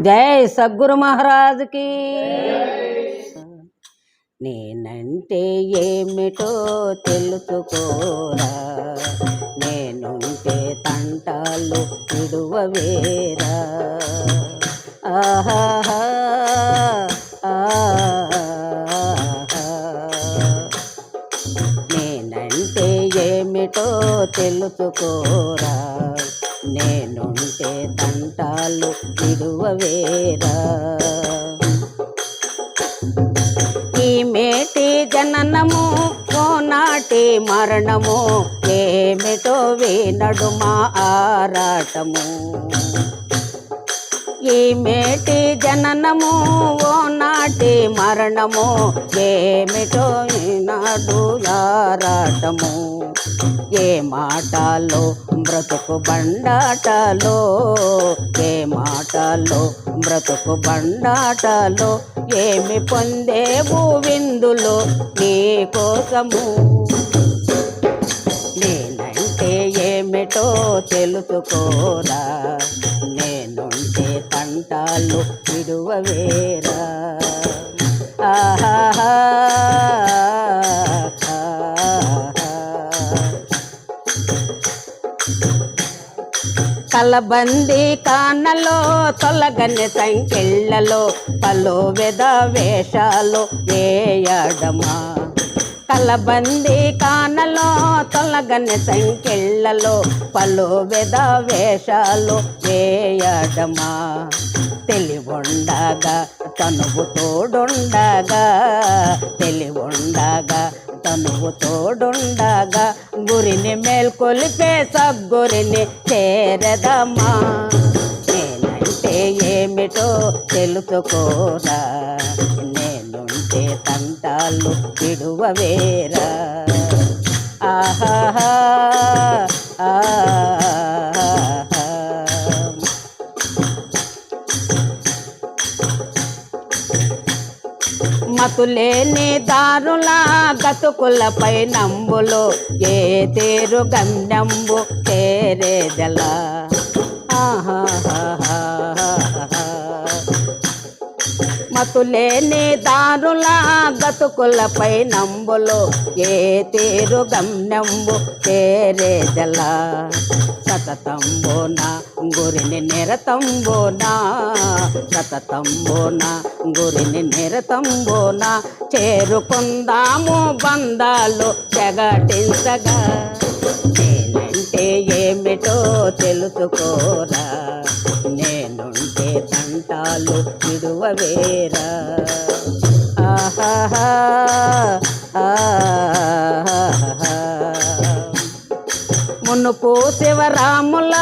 జై సద్గురు మహారాజుకి. నేనంటే ఏమిటో తెలుసుకోరా. నేనుంటే తంటాలు విడువవేరా. ఆహా నేనంటే ఏమిటో తెలుసుకోరా. నేనుంటే తంటాలు విడువవేరా. ఈ మేటి జననము కోనాటి మరణము ఏమిటో వేనడు మా ఆరాటము. ఈ మేటి జననము ఓ నాటి మరణము ఏమిటో ఈనాడు ఆరాటము. ఏ మాటలో బ్రతుకు బండాటలో? ఏ మాటలో బ్రతుకు బండాటలో? ఏమి పొందే విందులో నీ కోసము? నేనంటే ఏమిటో తెలుసుకోరా? నేనుంటే తంటాలు విడువవేరా? ఆహాహా! కలబంది కానలో తొలగని సంకెళ్ళలో పలు వెద వేషాలు వేయడమా? కలబంది కానలో తొలగని సంకెళ్ళలో పలు వెద వేషాలు వేయడమా? తెలివుండగా తనువు తోడుండగా తెలివుండగా తనువు తోడుండగా గురిని మేల్కొలిపే సగ్గురిని చేరదమ్మా. నేనంటే ఏమిటో తెలుసుకోరా నేనుంటే తంటాలు విడువవేరా. ఆహాహా మతులేని దారుల గతుకులపై నంబులు ఏ తేరు గమ్యంబు తేరేదలా? మతులేని దారుల గతుకులపై నంబులు. ఏ తీరు గమ్యంబు తేరేదలా సతతంబోన గురిని నిరతంబోన? సతతంబోన గురిని నిరతంబోన? చేరుకుందాము బంధాలు జగటించగా. నేనంటే ఏమిటో తెలుసుకోరా? తంటాలు విడువవేరా. ఆహా ఆహాహా. మునుపు శివరాముల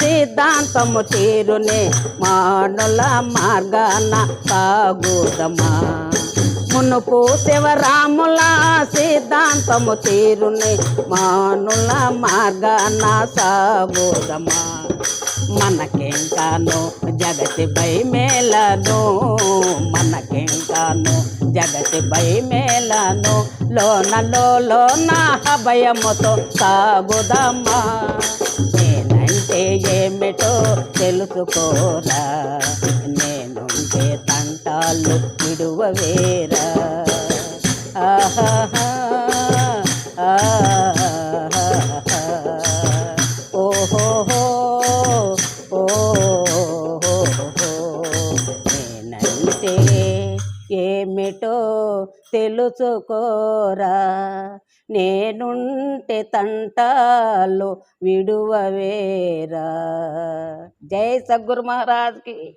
సిద్ధాంతము తీరునే మానుల మార్గాన సాగుదమా. మునుపు శివరాముల సిద్ధాంతము తీరుని. మానుల మార్గాన సాబోదమా. మనకెంకాను జగతి భయమేలను మనకెంకాను జగతి మేలను. లోనలో లోన భయముతో సాగుదమ్మా నేనంటే ఏమిటో తెలుసుకోరా. నేను వేరా విడువవేరా. ఆహాహా. ఓహోహో ఓహోహో నేనంటే ఏమిటో తెలుసుకోరా. నేనుంటే తంటాలు విడువవేరా. జై సద్గురు మహారాజ్కి.